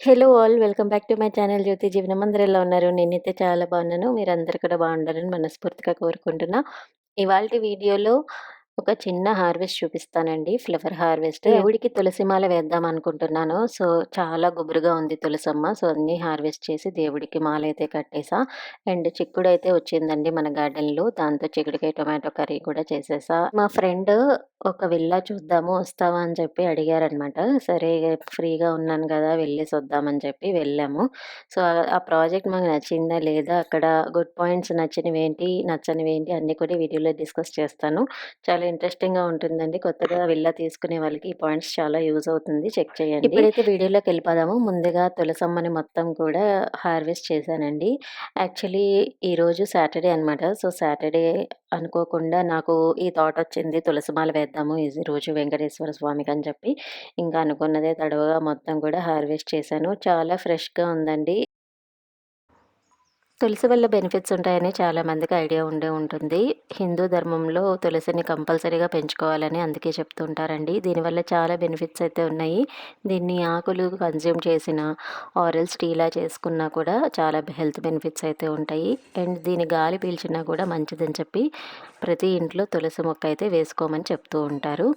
Hello all welcome back to my channel Jyothi Jeevanam. అందరూ ఎలా ఉన్నారు? నేనైతే చాలా బాగున్నాను. మీరందరూ కూడా బాగుండాలని మనస్ఫూర్తిగా కోరుకుంటున్నా. ఇవాళ వీడియోలో ఒక చిన్న హార్వెస్ట్ చూపిస్తానండి. Flower harvest. దేవుడికి తులసిమాల వేద్దాం అనుకుంటున్నాను సో చాలా గుబురుగా ఉంది తులసమ్మ. సో అన్ని హార్వెస్ట్ చేసి దేవుడికి మాల అయితే కట్టేసా. అండ్ చిక్కుడు అయితే వచ్చిందండి మన గార్డెన్లో. దాంతో చిక్కుడుకాయ టొమాటో కర్రీ కూడా చేసేసా. మా ఫ్రెండ్ ఒక విల్లా చూద్దాము వస్తావా అని చెప్పి అడిగారనమాట. సరే ఫ్రీగా ఉన్నాను కదా వెళ్ళేసి వద్దామని చెప్పి వెళ్ళాము. సో ఆ ప్రాజెక్ట్ మాకు నచ్చిందా లేదా అక్కడ గుడ్ పాయింట్స్ నచ్చినవి ఏంటి నచ్చనివి ఏంటి అన్నీ కూడా వీడియోలో డిస్కస్ చేస్తాను. చాలా ఇంట్రెస్టింగ్‌గా ఉంటుందండి. కొత్తగా విల్లా తీసుకునే వాళ్ళకి ఈ పాయింట్స్ చాలా యూజ్ అవుతుంది. చెక్ చేయండి. ఇప్పుడైతే వీడియోలోకి వెళ్ళిపోదాము ముందుగా తులసమ్మని మొత్తం కూడా హార్వెస్ట్ చేశానండి. యాక్చువల్లీ ఈరోజు సాటర్డే అనమాట. సో, సాటర్డే అనుకోకుండా నాకు ఈ థాట్ వచ్చింది తులసిమాల వేద్దాము ఈ రోజు వెంకటేశ్వర స్వామికి అని చెప్పి ఇంకా అనుకున్నదే తడవగా మొత్తం కూడా హార్వెస్ట్ చేశాను. చాలా ఫ్రెష్‌గా ఉందండి. తులసి వల్ల బెనిఫిట్స్ ఉంటాయని చాలామందికి ఐడియా ఉండే ఉంటుంది. హిందూ ధర్మంలో తులసిని కంపల్సరీగా పెంచుకోవాలని అందుకే చెప్తుంటారండి దీనివల్ల చాలా బెనిఫిట్స్ అయితే ఉన్నాయి. దీన్ని ఆకులు కన్జ్యూమ్ చేసిన ఆరల్స్ టీలా చేసుకున్నా కూడా చాలా హెల్త్ బెనిఫిట్స్ అయితే ఉంటాయి. అండ్ దీని గాలి పీల్చినా కూడా మంచిదని చెప్పి ప్రతి ఇంట్లో తులసి మొక్క అయితే వేసుకోమని చెప్తూ ఉంటారు.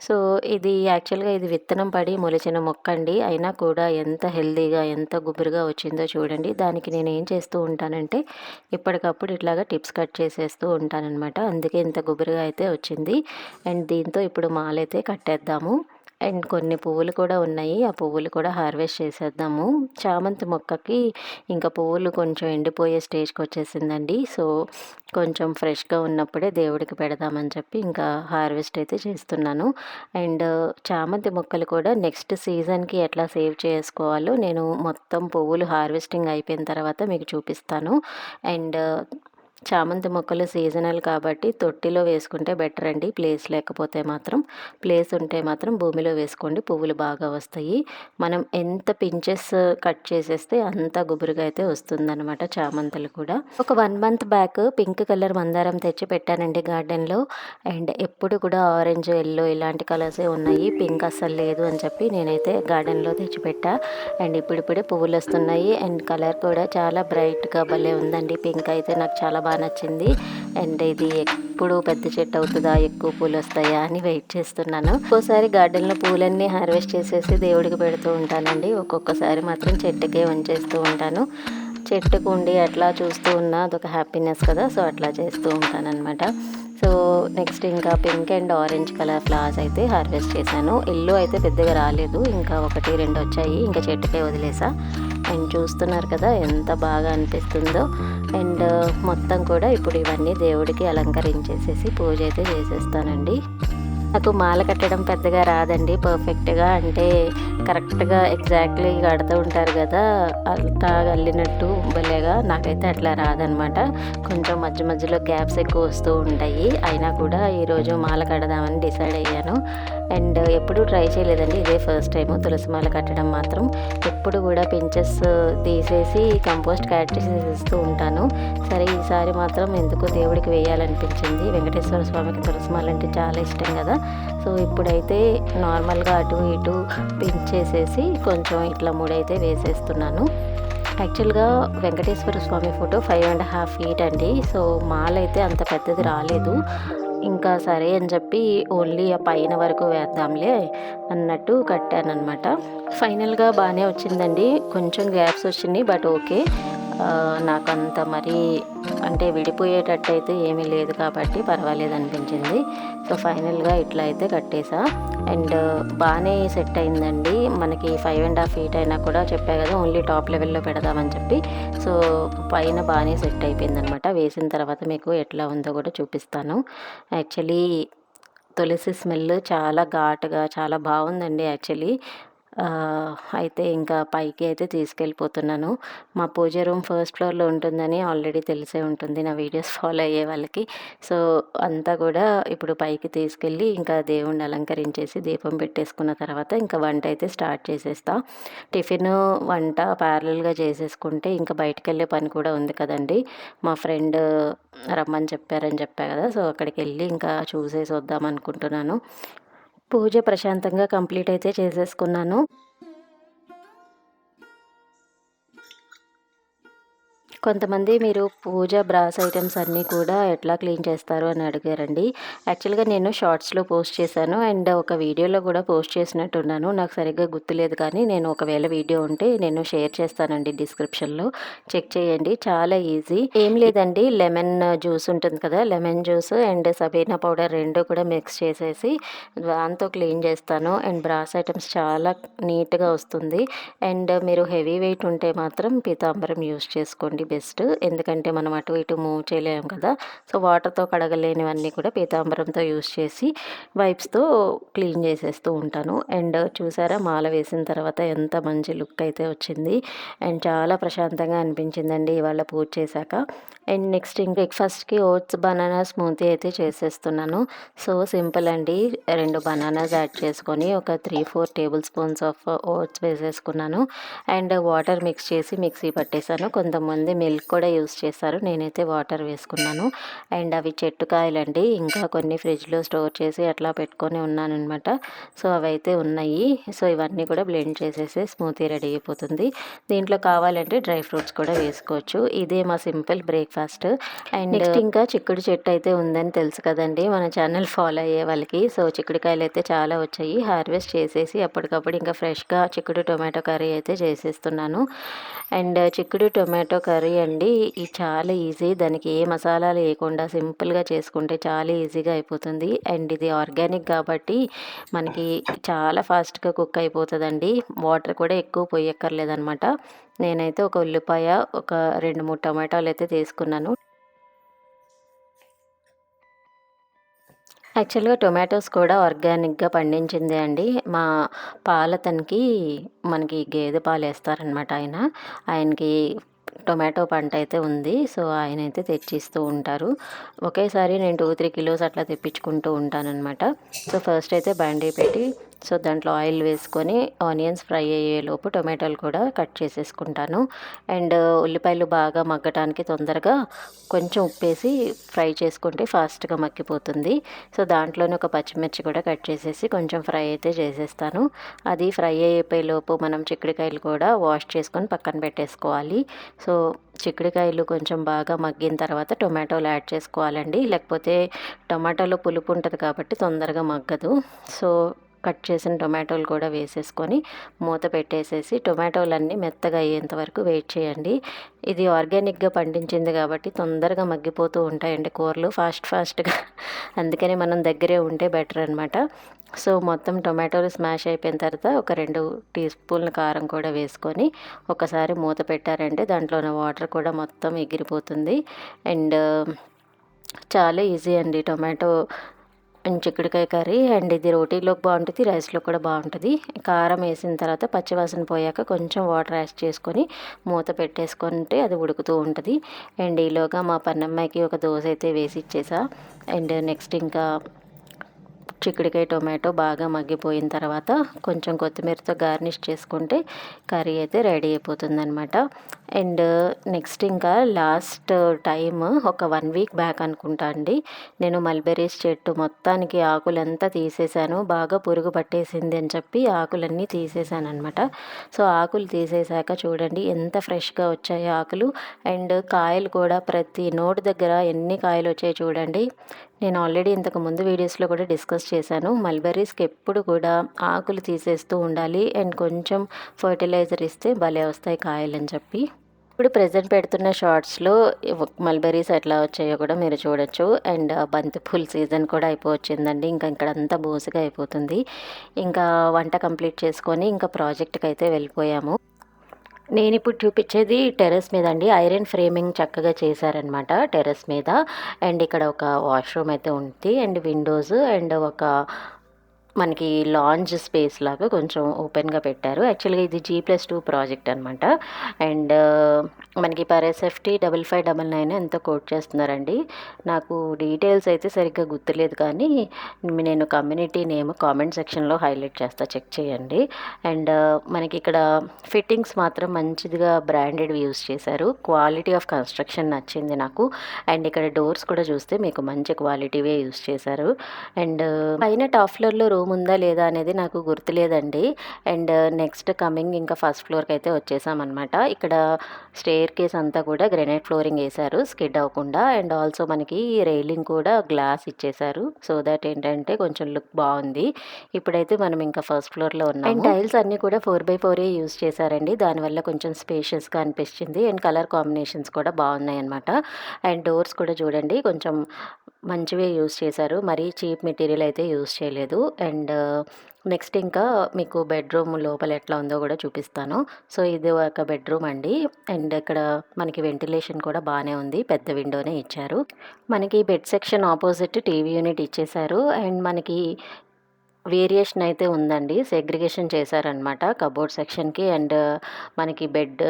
సో ఇది యాక్చువల్గా ఇది విత్తనం పడి మొలిచిన మొక్క అండి అయినా కూడా ఎంత హెల్దీగా ఎంత గుబురుగా వచ్చిందో చూడండి. దానికి నేను ఏం చేస్తూ ఉంటానంటే ఇప్పటికప్పుడు ఇట్లాగా టిప్స్ కట్ చేసేస్తూ ఉంటానన్నమాట. అందుకే ఇంత గుబురుగా అయితే వచ్చింది. అండ్ దీంతో ఇప్పుడు మాలైతే కట్టేద్దాము. అండ్ కొన్ని పువ్వులు కూడా ఉన్నాయి. ఆ పువ్వులు కూడా హార్వెస్ట్ చేసేద్దాము. చామంతి మొక్కకి ఇంకా పువ్వులు కొంచెం ఎండిపోయే స్టేజ్కి వచ్చేసిందండి. సో కొంచెం ఫ్రెష్గా ఉన్నప్పుడే దేవుడికి పెడదామని చెప్పి ఇంకా హార్వెస్ట్ అయితే చేస్తున్నాను. అండ్ చామంతి మొక్కలు కూడా నెక్స్ట్ సీజన్కి ఎట్లా సేవ్ చేసుకోవాలో నేను మొత్తం పువ్వులు హార్వెస్టింగ్ అయిపోయిన తర్వాత మీకు చూపిస్తాను. అండ్ చామంతి మొక్కలు సీజనల్ కాబట్టి తొట్టిలో వేసుకుంటే బెటర్ అండి. ప్లేస్ లేకపోతే మాత్రం ప్లేస్ ఉంటే మాత్రం భూమిలో వేసుకోండి. పువ్వులు బాగా వస్తాయి. మనం ఎంత పించెస్ కట్ చేసేస్తే అంత గుబురుగా అయితే వస్తుందన్నమాట చామంతులు కూడా. ఒక one month back pink colour మందారం తెచ్చి పెట్టానండి గార్డెన్లో. అండ్ ఎప్పుడు కూడా ఆరెంజ్ ఎల్లో ఇలాంటి కలర్సే ఉన్నాయి. పింక్ అస్సలు లేదు అని చెప్పి నేనైతే గార్డెన్లో తెచ్చిపెట్టా అండ్ ఇప్పుడిప్పుడే పువ్వులు వస్తున్నాయి. అండ్ కలర్ కూడా చాలా బ్రైట్గా భలే ఉందండి. పింక్ అయితే నాకు చాలా బాగా నచ్చింది. అండ్ ఇది ఎప్పుడు పెద్ద చెట్టు అవుతుందా ఎక్కువ పూలు వస్తాయా అని వెయిట్ చేస్తున్నాను. ఒక్కోసారి గార్డెన్లో పూలన్నీ హార్వెస్ట్ చేసేసి దేవుడికి పెడుతూ ఉంటానండి. ఒక్కొక్కసారి మాత్రం చెట్టుకే ఉంచేస్తూ ఉంటాను. చెట్టుకు ఉండి అట్లా చూస్తూ ఉన్నా అదొక హ్యాపీనెస్ కదా సో అట్లా చేస్తూ ఉంటానన్నమాట. సో నెక్స్ట్ ఇంకా pink and orange colour flowers అయితే హార్వెస్ట్ చేశాను. ఎల్లో అయితే పెద్దగా రాలేదు ఇంకా ఒకటి రెండు వచ్చాయి. ఇంకా చెట్టుకే వదిలేసా. అండ్ చూస్తున్నారు కదా ఎంత బాగా అనిపిస్తుందో. అండ్ మొత్తం కూడా ఇప్పుడు ఇవన్నీ దేవుడికి అలంకరించేసేసి పూజ అయితే చేసేస్తానండి. నాకు మాల కట్టడం పెద్దగా రాదండి పర్ఫెక్ట్గా అంటే కరెక్ట్గా ఎగ్జాక్ట్లీ కడుతూ ఉంటారు కదా అంతా అల్లినట్టు భలేగా నాకైతే అట్లా రాదనమాట. కొంచెం మధ్య మధ్యలో గ్యాప్స్ ఎక్కువ వస్తూ ఉంటాయి. అయినా కూడా ఈరోజు మాల కడదామని డిసైడ్ అయ్యాను. అండ్ ఎప్పుడు ట్రై చేయలేదండి ఇదే ఫస్ట్ టైం తులసి మాల కట్టడం మాత్రం. ఎప్పుడు కూడా పించెస్ తీసేసి కంపోస్ట్ యాడ్ చేసేస్తూ ఉంటాను. సరే ఈసారి మాత్రం ఎందుకు దేవుడికి వేయాలనిపించింది. వెంకటేశ్వర స్వామికి తులసి మాల అంటే చాలా ఇష్టం కదా. సో ఇప్పుడైతే నార్మల్గా అటు ఇటు పెంచేసేసి కొంచెం ఇట్లా మూడైతే వేసేస్తున్నాను. యాక్చువల్గా Venkateswara Swamy photo five and half feet అండి. సో మాల్ అయితే అంత పెద్దది రాలేదు. ఇంకా సరే అని చెప్పి ఓన్లీ ఆ పైన వరకు వేద్దాంలే అన్నట్టు కట్టానమాట ఫైనల్గా బాగానే వచ్చిందండి. కొంచెం గ్యాప్స్ వచ్చినాయి బట్ ఓకే నాకు అంత మరీ అంటే విడిపోయేటట్టు అయితే ఏమీ లేదు కాబట్టి పర్వాలేదు అనిపించింది. సో ఫైనల్గా ఇట్లా అయితే కట్టేసా. అండ్ బాగానే సెట్ అయిందండి. మనకి ఫైవ్ అండ్ హాఫ్ ఫీట్ అయినా కూడా చెప్పా కదా ఓన్లీ టాప్ లెవెల్లో పెడదామని చెప్పి. సో పైన బాగానే సెట్ అయిపోయింది అనమాట వేసిన తర్వాత మీకు ఎట్లా ఉందో కూడా చూపిస్తాను. యాక్చువల్లీ తులసి స్మెల్ చాలా ఘాటుగా చాలా బాగుందండి యాక్చువల్లీ. అయితే ఇంకా పైకి అయితే తీసుకెళ్ళిపోతున్నాను. మా పూజ రూమ్ ఫస్ట్ ఫ్లోర్లో ఉంటుందని ఆల్రెడీ తెలిసే ఉంటుంది. నా వీడియోస్ ఫాలో అయ్యే వాళ్ళకి. సో అంతా కూడా ఇప్పుడు పైకి తీసుకెళ్ళి ఇంకా దేవుణ్ణి అలంకరించేసి దీపం పెట్టేసుకున్న తర్వాత ఇంకా వంట అయితే స్టార్ట్ చేసేస్తా. టిఫిన్ వంట ప్యారలల్గా చేసేసుకుంటే ఇంకా బయటకు వెళ్ళే పని కూడా ఉంది కదండి. మా ఫ్రెండ్ రమ్మని చెప్పారని చెప్పా కదా! సో అక్కడికి వెళ్ళి ఇంకా చూసేసి వద్దాం అనుకుంటున్నాను. పూజ ప్రశాంతంగా కంప్లీట్ అయితే చేసేసుకున్నాను. కొంతమంది మీరు పూజ బ్రాస్ ఐటమ్స్ అన్నీ కూడా ఎట్లా క్లీన్ చేస్తారు అని అడిగారండి. యాక్చువల్గా నేను షార్ట్స్లో పోస్ట్ చేశాను. అండ్ ఒక వీడియోలో కూడా పోస్ట్ చేసినట్టున్నాను. నాకు సరిగ్గా గుర్తులేదు కానీ నేను ఒకవేళ వీడియో ఉంటే నేను షేర్ చేస్తానండి డిస్క్రిప్షన్లో. చెక్ చేయండి. చాలా ఈజీ. ఏం లేదండి. లెమన్ జ్యూస్ ఉంటుంది కదా lemon juice and Sabena powder రెండు కూడా మిక్స్ చేసేసి దాంతో క్లీన్ చేస్తాను. అండ్ బ్రాస్ ఐటమ్స్ చాలా నీట్గా వస్తుంది. అండ్ మీరు హెవీ వెయిట్ ఉంటే మాత్రం పీతాంబరం యూస్ చేసుకోండి. బెస్ట్. ఎందుకంటే మనం అటు ఇటు మూవ్ చేయలేము కదా. సో వాటర్తో కడగలేనివన్నీ కూడా పీతాంబరంతో యూస్ చేసి వైప్స్తో క్లీన్ చేసేస్తూ ఉంటాను. అండ్ చూసారా మాల వేసిన తర్వాత ఎంత మంచి లుక్ అయితే వచ్చింది. అండ్ చాలా ప్రశాంతంగా అనిపించిందండి ఇవాళ పూజ చేశాక. అండ్ నెక్స్ట్ ఇంక బ్రేక్ఫాస్ట్కి ఓట్స్ బనానా స్మూతీ అయితే చేసేస్తున్నాను. సో సింపుల్ అండి. రెండు బనానాస్ యాడ్ చేసుకొని ఒక three four table spoons of oats వేసేసుకున్నాను. అండ్ వాటర్ మిక్స్ చేసి మిక్సీ పట్టేశాను. కొంతమంది మిల్క్ కూడా యూస్ చేశారు. నేనైతే వాటర్ వేసుకున్నాను. అండ్ అవి చెట్టుకాయలండి ఇంకా కొన్ని ఫ్రిడ్జ్లో స్టోర్ చేసి అట్లా పెట్టుకొని ఉన్నానమాట సో అవైతే ఉన్నాయి. సో ఇవన్నీ కూడా బ్లెండ్ చేసేసి స్మూతీ రెడీ అయిపోతుంది. దీంట్లో కావాలంటే డ్రై ఫ్రూట్స్ కూడా వేసుకోవచ్చు. ఇదే మా సింపుల్ బ్రేక్ఫాస్ట్. అండ్ నెక్స్ట్ ఇంకా చిక్కుడు చెట్టు అయితే ఉందని తెలుసు కదండి. మన ఛానల్ ఫాలో అయ్యే వాళ్ళకి. సో చిక్కుడుకాయలు అయితే చాలా వచ్చాయి. హార్వెస్ట్ చేసేసి అప్పటికప్పుడు ఇంకా ఫ్రెష్గా చిక్కుడు టొమాటో కర్రీ అయితే చేసేస్తున్నాను. అండ్ చిక్కుడు టొమాటో కర్రీ అండి. ఇది చాలా ఈజీ. దానికి ఏ మసాలాలు వేయకుండా సింపుల్గా చేసుకుంటే చాలా ఈజీగా అయిపోతుంది. అండ్ ఇది ఆర్గానిక్ కాబట్టి మనకి చాలా ఫాస్ట్గా కుక్ అయిపోతుందండి. వాటర్ కూడా ఎక్కువ పోయక్కర్లేదనమాట. నేనైతే ఒక ఉల్లిపాయ ఒక రెండు మూడు టమాటాలు అయితే తీసుకున్నాను. యాక్చువల్గా టొమాటోస్ కూడా ఆర్గానిక్గా పండించిందే అండి. మా పాలతనికి మనకి గేదె పాలు వేస్తారనమాట ఆయన. ఆయనకి టొమాటో పంట అయితే ఉంది. సో ఆయన అయితే తెచ్చిస్తూ ఉంటారు. ఒకేసారి నేను టూ త్రీ కిలోస్ అట్లా తెప్పించుకుంటూ ఉంటానన్నమాట. సో ఫస్ట్ అయితే బండి పెట్టి సో దాంట్లో ఆయిల్ వేసుకొని ఆనియన్స్ ఫ్రై అయ్యేలోపు టొమాటోలు కూడా కట్ చేసేసుకుంటాను. అండ్ ఉల్లిపాయలు బాగా మగ్గటానికి తొందరగా కొంచెం ఉప్పేసి ఫ్రై చేసుకుంటే ఫాస్ట్గా మగ్గిపోతుంది. సో దాంట్లోనే ఒక పచ్చిమిర్చి కూడా కట్ చేసేసి కొంచెం ఫ్రై అయితే చేసేస్తాను. అది ఫ్రై అయిపోయేలోపు మనం చిక్కుడుకాయలు కూడా వాష్ చేసుకొని పక్కన పెట్టేసుకోవాలి. సో చిక్కుడుకాయలు కొంచెం బాగా మగ్గిన తర్వాత టొమాటోలు యాడ్ చేసుకోవాలండి. లేకపోతే టొమాటోలో పులుపు ఉంటుంది కాబట్టి తొందరగా మగ్గదు. సో కట్ చేసిన టొమాటోలు కూడా వేసేసుకొని మూత పెట్టేసేసి టొమాటోలన్నీ మెత్తగా అయ్యేంత వరకు వెయిట్ చేయండి. ఇది ఆర్గానిక్గా పండించింది కాబట్టి తొందరగా మగ్గిపోతూ ఉంటాయండి కూరలు ఫాస్ట్ ఫాస్ట్గా. అందుకని మనం దగ్గరే ఉంటే బెటర్ అనమాట సో మొత్తం టొమాటోలు స్మాష్ అయిపోయిన తర్వాత ఒక రెండు టీ స్పూన్ల కారం కూడా వేసుకొని ఒకసారి మూత పెట్టారంటే దాంట్లో ఉన్న వాటర్ కూడా మొత్తం ఎగిరిపోతుంది. అండ్ చాలా ఈజీ అండి టొమాటో చిక్కుడుకాయ కర్రీ అండ్ ఇది రోటీలోకి బాగుంటుంది రైస్లో కూడా బాగుంటుంది. కారం వేసిన తర్వాత పచ్చివాసన పోయాక కొంచెం వాటర్ యాడ్ చేసుకొని మూత పెట్టేసుకుంటే అది ఉడుకుతూ ఉంటుంది. అండ్ ఈలోగా మా పన్నమ్మాయికి ఒక దోశ అయితే వేసి ఇచ్చేసా. అండ్ నెక్స్ట్ ఇంకా చిక్కుడుకాయ టొమాటో బాగా మగ్గిపోయిన తర్వాత కొంచెం కొత్తిమీరతో గార్నిష్ చేసుకుంటే కర్రీ అయితే రెడీ అయిపోతుంది అనమాట అండ్ నెక్స్ట్ ఇంకా లాస్ట్ టైం ఒక వన్ వీక్ బ్యాక్ అనుకుంటా అండి నేను మల్బెరీస్ చెట్టు మొత్తానికి ఆకులంతా తీసేశాను బాగా పురుగు పట్టేసింది అని చెప్పి ఆకులన్నీ తీసేశాను అనమాట సో ఆకులు తీసేశాక చూడండి ఎంత ఫ్రెష్గా వచ్చాయి ఆకులు. అండ్ కాయలు కూడా ప్రతి నోటి దగ్గర ఎన్ని కాయలు వచ్చాయి చూడండి. నేను ఆల్రెడీ ఇంతకు ముందు వీడియోస్లో కూడా డిస్కస్ చేశాను. మల్బెర్రీస్కి ఎప్పుడు కూడా ఆకులు తీసేస్తూ ఉండాలి. అండ్ కొంచెం ఫర్టిలైజర్ ఇస్తే భలే వస్తాయి కాయలని చెప్పి. ఇప్పుడు ప్రజెంట్ పెడుతున్న షార్ట్స్లో మల్బెరీస్ ఎట్లా వచ్చాయో కూడా మీరు చూడొచ్చు. అండ్ బంతిపూల్ సీజన్ కూడా అయిపోవచ్చిందండి. ఇంకా ఇక్కడ అంతా బోసుగా అయిపోతుంది. ఇంకా వంట కంప్లీట్ చేసుకొని ఇంకా ప్రాజెక్ట్కి అయితే వెళ్ళిపోయాము. నేను ఇప్పుడు చూపించేది టెర్రస్ మీద అండి ఐరన్ ఫ్రేమింగ్ చక్కగా చేశారనమాట టెర్రస్ మీద. అండ్ ఇక్కడ ఒక వాష్రూమ్ అయితే ఉంది. అండ్ విండోస్ అండ్ ఒక మనకి లాంజ్ స్పేస్ లాగా కొంచెం ఓపెన్గా పెట్టారు. యాక్చువల్గా ఇది జీ ప్లస్ టూ ప్రాజెక్ట్ అనమాట అండ్ మనకి per SFT double five double nine ఎంతో కోట్ చేస్తున్నారండి. నాకు డీటెయిల్స్ అయితే సరిగ్గా గుర్తులేదు కానీ నేను కమ్యూనిటీ నేమ్ కామెంట్ సెక్షన్లో హైలైట్ చేస్తా. చెక్ చేయండి. అండ్ మనకి ఇక్కడ ఫిట్టింగ్స్ మాత్రం మంచిదిగా బ్రాండెడ్ యూస్ చేశారు. క్వాలిటీ ఆఫ్ కన్స్ట్రక్షన్ నచ్చింది నాకు. అండ్ ఇక్కడ డోర్స్ కూడా చూస్తే మీకు మంచి క్వాలిటీవే యూస్ చేశారు. అండ్ పైన టాప్ ఫ్లోర్లో రూమ్ రూమ్ ఉందా లేదా అనేది నాకు గుర్తులేదండి. అండ్ నెక్స్ట్ కమింగ్ ఇంకా ఫస్ట్ ఫ్లోర్కి అయితే వచ్చేసామన్నమాట. ఇక్కడ స్టేర్ కేస్ అంతా కూడా గ్రెనైట్ ఫ్లోరింగ్ వేశారు స్కిడ్ అవ్వకుండా. అండ్ ఆల్సో మనకి రైలింగ్ కూడా గ్లాస్ ఇచ్చేశారు. సో దట్ ఏంటంటే కొంచెం లుక్ బాగుంది. ఇప్పుడైతే మనం ఇంకా ఫస్ట్ ఫ్లోర్లో ఉన్నాం అండ్ టైల్స్ అన్నీ కూడా ఫోర్ బై ఫోరే యూజ్ చేశారండి. దానివల్ల కొంచెం స్పేషియస్గా అనిపించింది. అండ్ కలర్ కాంబినేషన్స్ కూడా బాగున్నాయి అనమాట అండ్ డోర్స్ కూడా చూడండి కొంచెం మంచివే యూజ్ చేశారు. మరీ చీప్ మెటీరియల్ అయితే యూజ్ చేయలేదు. అండ్ అండ్ నెక్స్ట్ ఇంకా మీకు బెడ్రూమ్ లోపల ఎట్లా ఉందో కూడా చూపిస్తాను. సో ఇది ఒక బెడ్రూమ్ అండి. అండ్ ఇక్కడ మనకి వెంటిలేషన్ కూడా బాగానే ఉంది. పెద్ద విండోనే ఇచ్చారు. మనకి bed section opposite TV unit ఇచ్చేశారు. అండ్ మనకి వేరియేషన్ అయితే ఉందండి. సెగ్రిగేషన్ చేశారనమాట కబోర్డ్ సెక్షన్కి అండ్ మనకి బెడ్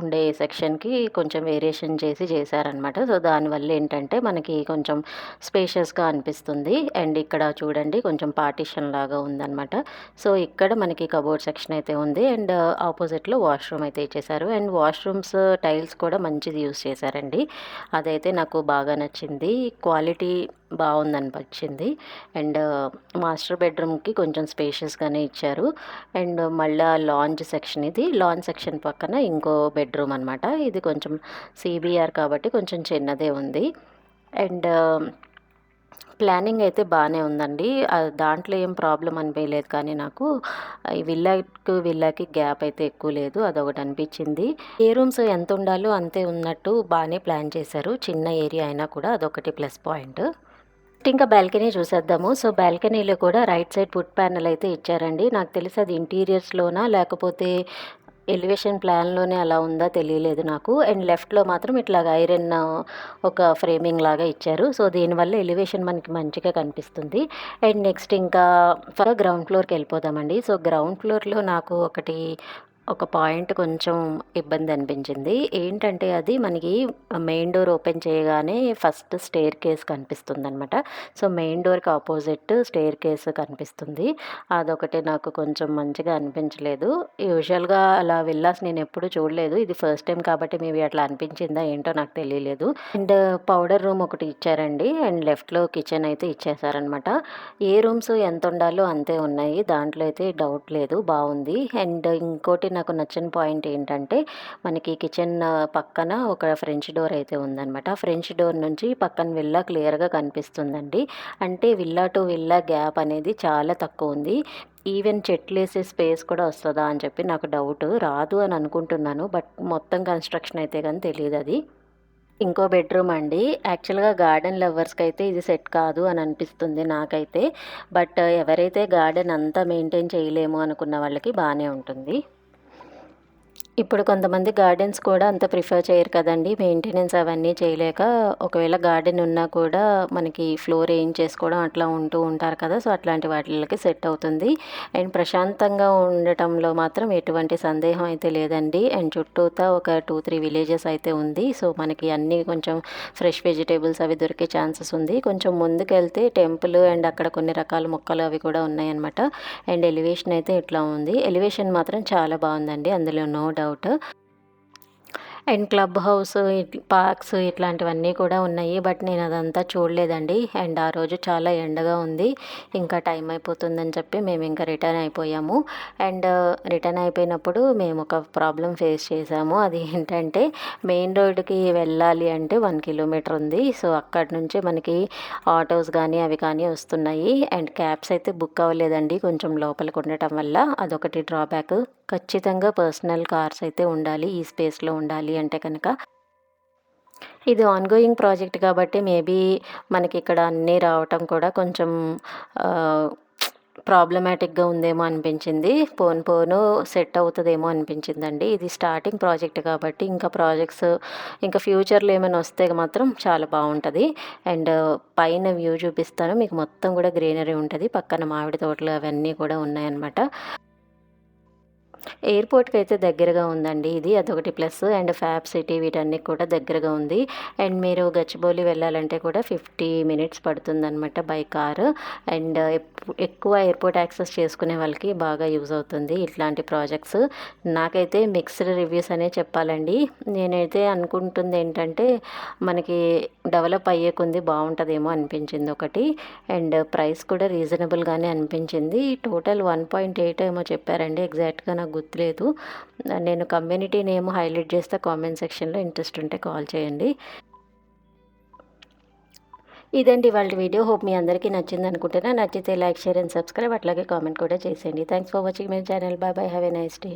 ఉండే సెక్షన్కి కొంచెం వేరియేషన్ చేసి చేశారనమాట సో దానివల్ల ఏంటంటే మనకి కొంచెం స్పేషియస్గా అనిపిస్తుంది. అండ్ ఇక్కడ చూడండి కొంచెం పార్టీషన్ లాగా ఉందన్నమాట. సో ఇక్కడ మనకి కబోర్డ్ సెక్షన్ అయితే ఉంది. అండ్ ఆపోజిట్లో వాష్రూమ్ అయితే ఇచ్చేసారు అండ్ వాష్రూమ్స్ టైల్స్ కూడా మంచిది యూస్ చేశారండి. అదైతే నాకు బాగా నచ్చింది. క్వాలిటీ బాగుందనిపించింది అండ్ మాస్టర్ బెడ్రూమ్కి కొంచెం స్పేషియస్గానే ఇచ్చారు. అండ్ మళ్ళీ లాంజ్ సెక్షన్ ఇది. లాంజ్ సెక్షన్ పక్కన ఇంకో బెడ్రూమ్ అనమాట ఇది కొంచెం సిబిఆర్ కాబట్టి కొంచెం చిన్నదే ఉంది. అండ్ ప్లానింగ్ అయితే బాగానే ఉందండి. దాంట్లో ఏం ప్రాబ్లం అనిపించలేదు కానీ నాకు ఈ విల్లాకి విల్లాకి గ్యాప్ అయితే ఎక్కువ లేదు. అదొకటి అనిపించింది. ఏ రూమ్స్ ఎంత ఉండాలో అంతే ఉన్నట్టు బాగానే ప్లాన్ చేశారు. చిన్న ఏరియా అయినా కూడా అదొకటి ప్లస్ పాయింట్. ఇంకా బాల్కనీ చూసేద్దాము. సో బాల్కనీలో కూడా రైట్ సైడ్ ఫుట్ ప్యానల్ అయితే ఇచ్చారండి. నాకు తెలిసి అది ఇంటీరియర్స్లోనా లేకపోతే ఎలివేషన్ ప్లాన్లోనే అలా ఉందా తెలియలేదు నాకు. అండ్ లెఫ్ట్లో మాత్రం ఇట్లా ఐరన్ ఒక ఫ్రేమింగ్ లాగా ఇచ్చారు. సో దీనివల్ల ఎలివేషన్ మనకి మంచిగా కనిపిస్తుంది. అండ్ నెక్స్ట్ ఇంకా గ్రౌండ్ ఫ్లోర్కి వెళ్ళిపోదామండి. సో గ్రౌండ్ ఫ్లోర్లో నాకు ఒకటి ఒక పాయింట్ కొంచెం ఇబ్బంది అనిపించింది. ఏంటంటే అది మనకి మెయిన్ డోర్ ఓపెన్ చేయగానే ఫస్ట్ స్టేర్ కేస్ కనిపిస్తుంది అనమాట సో మెయిన్ డోర్కి ఆపోజిట్ స్టేర్ కేస్ కనిపిస్తుంది. అదొకటి నాకు కొంచెం మంచిగా అనిపించలేదు. యూజువల్గా అలా విల్లాస్ నేను ఎప్పుడు చూడలేదు. ఇది ఫస్ట్ టైం కాబట్టి మేబీ అట్లా అనిపించిందా ఏంటో నాకు తెలియలేదు. అండ్ పౌడర్ రూమ్ ఒకటి ఇచ్చారండి. అండ్ లెఫ్ట్లో కిచెన్ అయితే ఇచ్చేసారనమాట ఏ రూమ్స్ ఎంత ఉండాలో అంతే ఉన్నాయి. దాంట్లో అయితే డౌట్ లేదు. బాగుంది. అండ్ ఇంకోటి నాకు నచ్చిన పాయింట్ ఏంటంటే మనకి కిచెన్ పక్కన ఒక ఫ్రెంచ్ డోర్ అయితే ఉందన్నమాట. ఫ్రెంచ్ డోర్ నుంచి పక్కన విల్లా క్లియర్గా కనిపిస్తుందండి. అంటే విల్లా టు విల్లా గ్యాప్ అనేది చాలా తక్కువ ఉంది. ఈవెన్ చెట్లు వేసే స్పేస్ కూడా వస్తుందా అని చెప్పి నాకు డౌట్. రాదు అని అనుకుంటున్నాను బట్ మొత్తం కన్స్ట్రక్షన్ అయితే కానీ తెలియదు అది. ఇంకో బెడ్రూమ్ అండి. యాక్చువల్గా గార్డెన్ లవర్స్కి అయితే ఇది సెట్ కాదు అని అనిపిస్తుంది నాకైతే. బట్ ఎవరైతే గార్డెన్ అంతా మెయింటైన్ చేయలేము అనుకున్న వాళ్ళకి బాగానే ఉంటుంది. ఇప్పుడు కొంతమంది గార్డెన్స్ కూడా అంత ప్రిఫర్ చేయరు కదండి. మెయింటెనెన్స్ అవన్నీ చేయలేక ఒకవేళ గార్డెన్ ఉన్నా కూడా మనకి ఫ్లోర్ ఏం చేసుకోవడం అట్లా ఉంటూ ఉంటారు కదా. సో అట్లాంటి వాటికి సెట్ అవుతుంది. అండ్ ప్రశాంతంగా ఉండటంలో మాత్రం ఎటువంటి సందేహం అయితే లేదండి. అండ్ చుట్టూతా ఒక టూ త్రీ విలేజెస్ అయితే ఉంది. సో మనకి అన్నీ కొంచెం ఫ్రెష్ వెజిటేబుల్స్ అవి దొరికే ఛాన్సెస్ ఉంది. కొంచెం ముందుకెళ్తే టెంపుల్ అండ్ అక్కడ కొన్ని రకాల మొక్కలు అవి కూడా ఉన్నాయన్నమాట. అండ్ ఎలివేషన్ అయితే ఇట్లా ఉంది. ఎలివేషన్ మాత్రం చాలా బాగుందండి. అందులో no doubt doubt and club house parks ఇట్లాంటివన్నీ కూడా ఉన్నాయి. బట్ నేను అదంతా చూడలేదండి. అండ్ ఆ రోజు చాలా ఎండగా ఉంది. ఇంకా టైం అయిపోతుందని చెప్పి మేము ఇంకా రిటర్న్ అయిపోయాము. అండ్ రిటర్న్ అయిపోయినప్పుడు మేము ఒక ప్రాబ్లం ఫేస్ చేసాము అది ఏంటంటే మెయిన్ రోడ్కి వెళ్ళాలి అంటే వన్ కిలోమీటర్ ఉంది. సో అక్కడి నుంచి మనకి ఆటోస్ కానీ అవి కానీ వస్తున్నాయి. అండ్ క్యాబ్స్ అయితే బుక్ అవ్వలేదండి కొంచెం లోపలికి ఉండటం వల్ల. అదొకటి డ్రాబ్యాక్. ఖచ్చితంగా పర్సనల్ కార్స్ అయితే ఉండాలి. ఈ స్పేస్లో ఉండాలి అంటే కనుక ఇది ఆన్గోయింగ్ ప్రాజెక్ట్ కాబట్టి మేబీ మనకి ఇక్కడ అన్నీ రావటం కూడా కొంచెం ప్రాబ్లమాటిక్గా ఉందేమో అనిపించింది. పోను పోను సెట్ అవుతుందేమో అనిపించిందండి. ఇది స్టార్టింగ్ ప్రాజెక్ట్ కాబట్టి ఇంకా ప్రాజెక్ట్స్ ఇంకా ఫ్యూచర్లో ఏమైనా వస్తే మాత్రం చాలా బాగుంటుంది. అండ్ పైన వ్యూ చూపిస్తాను. మీకు మొత్తం కూడా గ్రీనరీ ఉంటుంది. పక్కన మామిడి తోటలు అవన్నీ కూడా ఉన్నాయన్నమాట. ఎయిర్‌పోర్ట్‌కి అయితే దగ్గరగా ఉందండి ఇది. అదొకటి ప్లస్. అండ్ ఫ్యాబ్ సిటీ వీటన్నిటికి కూడా దగ్గరగా ఉంది. అండ్ మీరు గచ్చిబౌలి వెళ్ళాలంటే కూడా 50 మినిట్స్ పడుతుందనమాట బై కార్. అండ్ ఎక్కువ ఎయిర్‌పోర్ట్ యాక్సెస్ చేసుకునే వాళ్ళకి బాగా యూజ్ అవుతుంది ఇట్లాంటి ప్రాజెక్ట్స్. నాకైతే మిక్స్డ్ రివ్యూస్ అనే చెప్పాలండి. నేనైతే అనుకుంటుంది ఏంటంటే మనకి డెవలప్ అయ్యే కొంది బాగుంటుందేమో అనిపించింది ఒకటి. అండ్ ప్రైస్ కూడా రీజనబుల్‌గానే అనిపించింది. టోటల్ 1.8 ఏమో చెప్పారండి. ఎగ్జాక్ట్‌గా నాకు గుర్తులేదు. నేను కమ్యూనిటీ నేమ్ హైలైట్ చేస్తే కామెంట్ సెక్షన్‌లో ఇంట్రెస్ట్ ఉంటే కాల్ చేయండి. ఇదండి వాళ్ళ వీడియో. హోప్ మీ అందరికీ నచ్చింది అనుకుంటున్నా నచ్చితే లైక్, షేర్ అండ్ సబ్స్క్రైబ్ అట్లాగే కామెంట్ కూడా చేసేయండి. Thanks for watching my channel. Bye bye. Have a nice day.